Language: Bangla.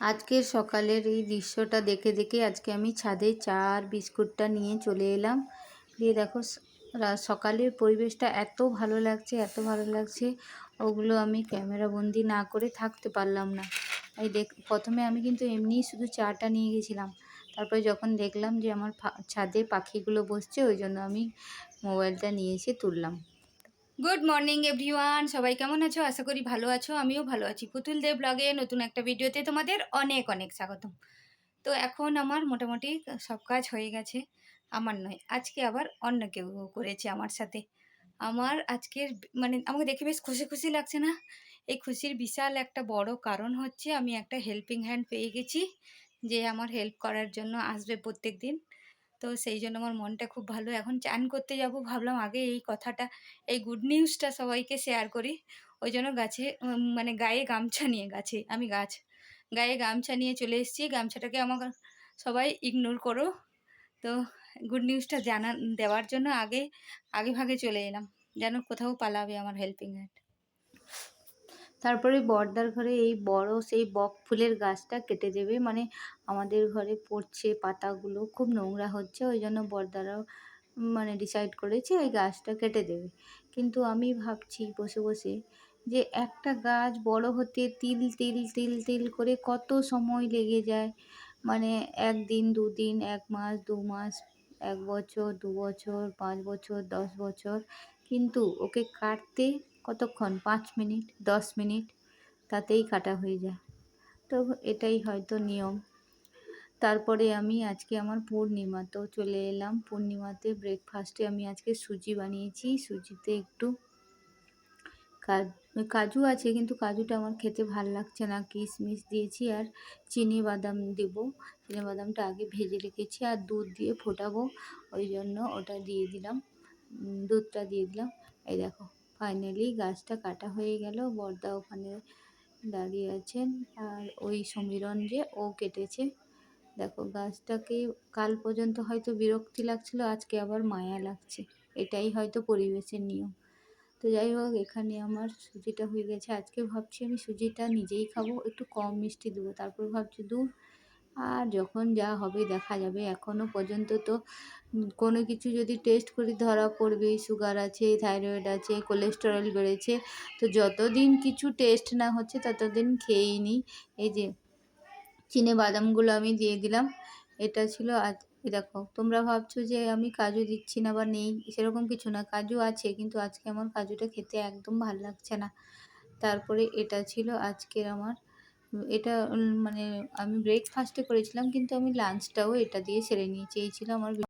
আজকের সকালের এই দৃশ্যটা দেখে দেখে আজকে আমি ছাদে চা আর বিস্কুটটা নিয়ে চলে এলাম। দিয়ে দেখো সকালের পরিবেশটা এত ভালো লাগছে, এত ভালো লাগছে, ওগুলো আমি ক্যামেরা বন্দি না করে থাকতে পারলাম না। এই দেখ, প্রথমে আমি কিন্তু এমনিই শুধু চাটা নিয়ে গেছিলাম। তারপরে যখন দেখলাম যে আমার ছাদে পাখিগুলো বসছে, ওই জন্য আমি মোবাইলটা নিয়ে এসে তুললাম। গুড মর্নিং এভরিওয়ান সবাই কেমন আছো? আশা করি ভালো আছো। আমিও ভালো আছি। পুতুল দেব ব্লগে নতুন একটা ভিডিওতে তোমাদের অনেক অনেক স্বাগতম। তো এখন আমার মোটামুটি সব কাজ হয়ে গেছে। আমার নয়, আজকে আবার অন্য কেউ করেছে আমার সাথে। আমার আজকের মানে আমাকে দেখে বেশ খুশি খুশি লাগছে না? এই খুশির বিশাল একটা বড় কারণ হচ্ছে আমি একটা হেল্পিং হ্যান্ড পেয়ে গেছি, যে আমার হেল্প করার জন্য আসবে প্রত্যেক দিন তো সেই জন্য আমার মনটা খুব ভালো। এখন চান করতে যাব, ভাবলাম আগে এই কথাটা, এই গুড নিউজটা সবাইকে শেয়ার করি। ওই জন্য গাছে মানে গায়ে গামছা নিয়ে, গাছে, আমি গাছ, গায়ে গামছা নিয়ে চলে এসেছি। গামছাটাকে আমার সবাই ইগনোর করো। তো গুড নিউজটা জানা দেওয়ার জন্য আগে আগে ভাগে চলে এলাম। যেন কোথাও পালাবে আমার হেল্পিং হ্যান্ড তারপরে বর্দার ঘরে এই বড় সেই বক ফুলের গাছটা কেটে দেবে। মানে আমাদের ঘরে পড়ছে পাতাগুলো, খুব নোংরা হচ্ছে, ওই জন্য বর্দারাও মানে ডিসাইড করেছে এই গাছটা কেটে দেবে। কিন্তু আমি ভাবছি বসে বসে যে একটা গাছ বড় হতে তিল তিল তিল তিল করে কত সময় লেগে যায়? মানে একদিন, দুদিন, এক মাস, দু মাস, এক বছর, দু বছর, পাঁচ বছর, দশ বছর। কিন্তু ওকে কাটতে কতক্ষণ? পাঁচ মিনিট, দশ মিনিট? তাতেই কাটা হয়ে যায়। তো এটাই হয়তো নিয়ম। তারপরে আমি আজকে আমার পূর্ণিমা, তো চলে এলাম পূর্ণিমাতে ব্রেকফাস্টে আমি আজকে সুজি বানিয়েছি। সুজিতে একটু কাজু আছে, কিন্তু কাজুটা আমার খেতে ভালো লাগছে না। কিশমিশ দিয়েছি আর চিনি বাদাম দেব। চিনি বাদামটা আগে ভেজে রেখেছি আর দুধ দিয়ে ফোটাবো। ওই জন্য ওটা দিয়ে দিলাম। দুধটা দিয়ে দিলাম। এই দেখো। ফাইনালি গাছটা কাটা হয়ে গেল। বর্দা ওখানে দাঁড়িয়ে আছেন। আর ওই সমীরণ যে, ও কেটেছে। দেখো, গাছটাকে কাল পর্যন্ত হয়তো বিরক্তি লাগছিল, আজকে আবার মায়া লাগছে। এটাই হয়তো পরিবেশের নিয়ম। তো যাই হোক, এখানে আমার সুজিটা হয়ে গেছে। আজকে ভাবছি আমি সুজিটা নিজেই খাব, একটু কম মিষ্টি দেবো। তারপর ভাবছি দূর আর যখন যা হবে দেখা যাবে। এখনও পর্যন্ত তো কোনো কিছু যদি টেস্ট করি, ধরা পড়বে সুগার আছে থাইরয়েড আছে কোলেস্টেরল বেড়েছে, তো যতদিন কিছু টেস্ট না হচ্ছে ততদিন খেয়েই নিই এই যে চিনে বাদামগুলো আমি দিয়ে দিলাম, এটা ছিল আজ দেখো, তোমরা ভাবছ যে আমি কাজু দিচ্ছি না বা নেই, সেরকম কিছু না, কাজু আছে, কিন্তু আজকে আমার কাজুটা খেতে একদম ভালো লাগছে না। তারপরে এটা ছিল আজকের আমার এটা মানে আমি ব্রেকফাস্টে করেছিলাম, কিন্তু আমি লাঞ্চটাও এটা দিয়ে সেরে নিয়েছি। এই ছিল আমার